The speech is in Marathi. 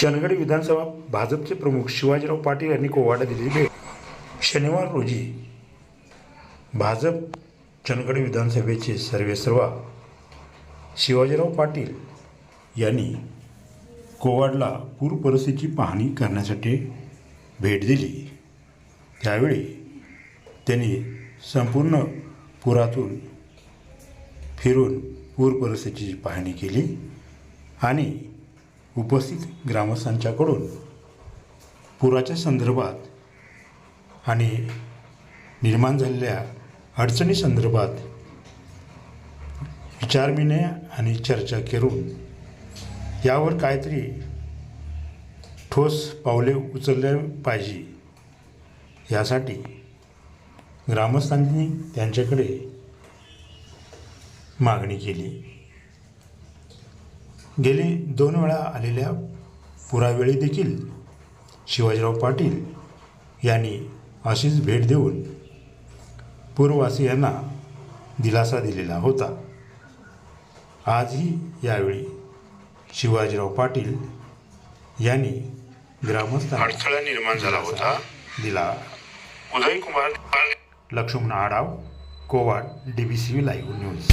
चंदगड विधानसभा भाजपचे प्रमुख शिवाजीराव पाटील यांनी कोवाडा दिलेली भेट. शनिवार रोजी भाजप चंदगड विधानसभेचे सर्वेसर्वा शिवाजीराव पाटील यांनी कोवाडला पूर परिस्थितीची पाहणी करण्यासाठी भेट दिली. त्यावेळी त्यांनी संपूर्ण पुरातून फिरून पूर परिस्थितीची पाहणी केली आणि उपस्थित ग्रामस्थांच्याकडून पुराच्या संदर्भात आणि निर्माण झालेल्या अडचणी संदर्भात विचारविनय आणि चर्चा करून यावर काहीतरी ठोस पावले उचलले पाहिजे. यासाठी ग्रामस्थांनी त्यांच्याकडे मागणी केली. गेली दोन वेळा आलेल्या पुरावेळी देखील शिवाजीराव पाटील यांनी अशीच भेट देऊन पूरवासियांना दिलासा दिलेला होता. आजही यावेळी शिवाजीराव पाटील यांनी ग्रामस्थांना अडथळा निर्माण झाला होता. दिला. Uday Kumar Laxman Adav Kowad D B C live news